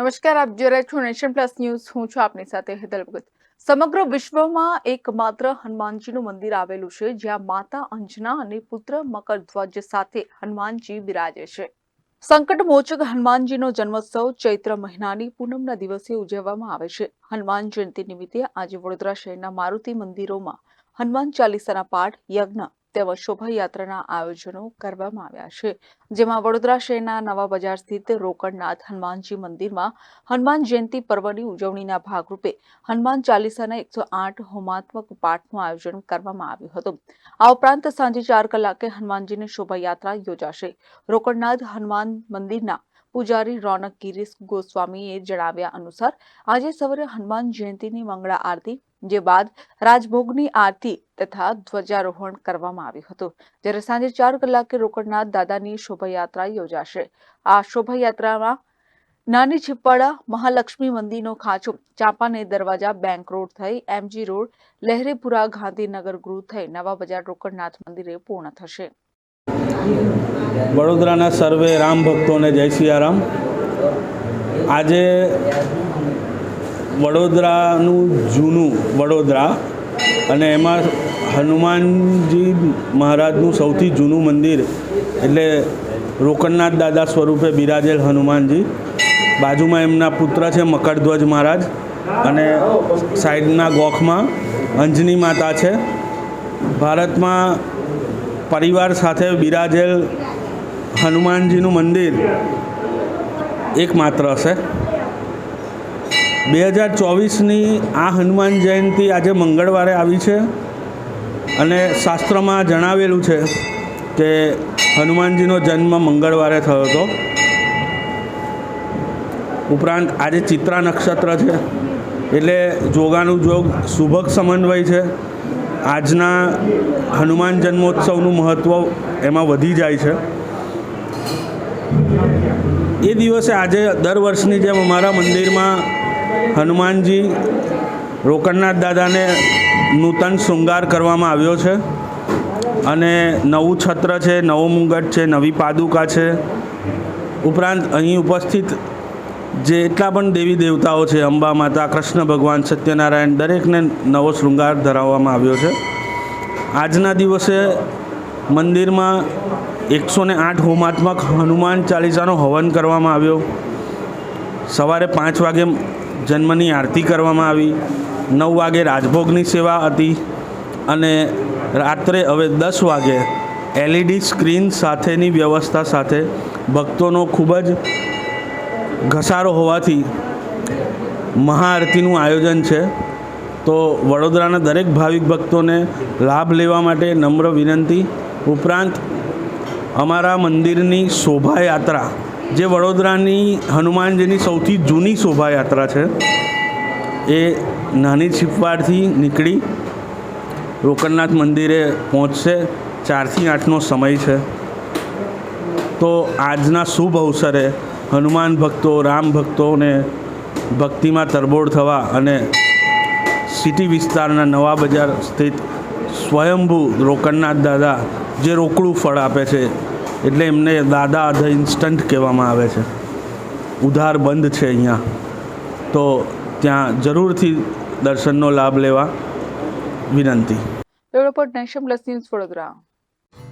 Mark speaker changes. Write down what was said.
Speaker 1: નમસ્કાર, આપ જોઈ રહ્યા છો નેશન પ્લસ ન્યૂઝ. હું છું આપની સાથે હેતલ સમગ્ર વિશ્વમાં એકમાત્ર હનુમાનજીનું મંદિર આવેલું છે, જ્યાં માતા અંજના અને પુત્ર મકરધ્વજ સાથે હનુમાનજી બિરાજે છે. સંકટ મોચક હનુમાનજીનો જન્મોત્સવ ચૈત્ર મહિનાની પૂનમના દિવસે ઉજવવામાં આવે છે. હનુમાન જયંતિ નિમિત્તે આજે વડોદરા શહેરના મારુતિ મંદિરોમાં હનુમાન ચાલીસાના પાઠ, યજ્ઞ તેમજ શોભાયાત્રાના આયોજનો કરવામાં આવ્યા છે, જેમાં વડોદરા શહેરના નવા બજાર સ્થિત રોકડનાથ હનુમાનજી મંદિરમાં હનુમાન જયંતિ પર્વની ઉજવણીના ભાગરૂપે હનુમાન ચાલીસાના એકસો આઠ હોમાત્મક પાઠનું આયોજન કરવામાં આવ્યું હતું. આ ઉપરાંત સાંજે ચાર કલાકે હનુમાનજીની શોભાયાત્રા યોજાશે. રોકડનાથ હનુમાન મંદિરના પૂજારી રોનક ગિરીશ ગોસ્વામીએ જણાવ્યા અનુસાર, આજે સવારે હનુમાન જયંતિની મંગળા આરતી, જે બાદ રાજભોગની આરતી તથા ધ્વજારોહણ કરવામાં આવ્યું હતું. જ્યારે સાંજે ચાર કલાકે રોકડનાથ દાદાની શોભાયાત્રા યોજાશે. આ શોભાયાત્રામાં નાની છીપ્પાડા મહાલક્ષ્મી મંદિરનો ખાંચો, ચાંપાને દરવાજા બેંક રોડ થઈ, એમજી રોડ, લહેરીપુરા ગાંધીનગર ગૃહ થઈ નવા બજાર રોકડનાથ મંદિરે પૂર્ણ થશે.
Speaker 2: વડોદરાના સર્વે રામ ભક્તોને જય સિયારામ. આજે વડોદરાનું જૂનું વડોદરા અને એમાં હનુમાનજી મહારાજનું સૌથી જૂનું મંદિર એટલે રોકડનાથ દાદા સ્વરૂપે બિરાજેલ હનુમાનજી. બાજુમાં એમના પુત્ર છે મકરધ્વજ મહારાજ અને સાઈડના ગોખમાં અંજની માતા છે. ભારતમાં પરિવાર સાથે બિરાજેલ હનુમાનજીનું મંદિર એકમાત્ર હશે. બે હજાર ચોવીસની આ હનુમાન જયંતિ આજે મંગળવારે આવી છે અને શાસ્ત્રમાં જણાવેલું છે કે હનુમાનજીનો જન્મ મંગળવારે થયો હતો. ઉપરાંત આજે ચિત્રા નક્ષત્ર છે, એટલે જોગાનું જોગ, શુભક સમન્વય છે. આજના હનુમાન જન્મોત્સવનું મહત્ત્વ એમાં વધી જાય છે. એ દિવસે આજે દર વર્ષની જેમ અમારા મંદિરમાં હનુમાનજી રોકડનાથ દાદાને નૂતન શૃંગાર કરવામાં આવ્યો છે અને નવું છત્ર છે, નવો મુંગટ છે, નવી પાદુકા છે. ઉપરાંત અહીં ઉપસ્થિત જેટલા પણ દેવી દેવતાઓ છે, અંબા માતા, કૃષ્ણ ભગવાન, સત્યનારાયણ, દરેકને નવો શૃંગાર ધરાવવામાં આવ્યો છે. આજના દિવસે મંદિરમાં એકસો ને આઠ હોમાત્મક હનુમાન ચાલીસાનો હવન કરવામાં આવ્યો. સવારે પાંચ વાગે જન્મની આરતી કરવામાં આવી. નવ વાગે રાજભોગની સેવા હતી અને રાત્રે હવે દસ વાગે એલઈડી સ્ક્રીન સાથેની વ્યવસ્થા સાથે ભક્તોનો ખૂબ જ ઘસારો હોવાથી મહાઆરતીનું આયોજન છે. તો વડોદરાના દરેક ભાવિક ભક્તોને લાભ લેવા માટે નમ્ર વિનંતી. ઉપરાંત અમારા મંદિરની શોભાયાત્રા, જે વડોદરાની હનુમાનજીની સૌથી જૂની શોભાયાત્રા છે, એ નાની છીપવાડથી નીકળી રોકડનાથ મંદિરે પહોંચશે. ચારથી આઠનો સમય છે. તો આજના શુભ અવસરે હનુમાન ભક્તો, રામ ભક્તોને ભક્તિમાં તરબોળ થવા અને સિટી વિસ્તારના નવા બજાર સ્થિત સ્વયંભૂ રોકડનાથ દાદા જે રોકડું ફળ આપે છે, એટલે એમને દાદા ધ ઇન્સ્ટન્ટ કહેવામાં આવે છે. ઉધાર બંધ છે અહીંયા. તો ત્યાં જરૂરથી દર્શનનો લાભ લેવા વિનંતી.
Speaker 1: Report nation plus news Vadodara.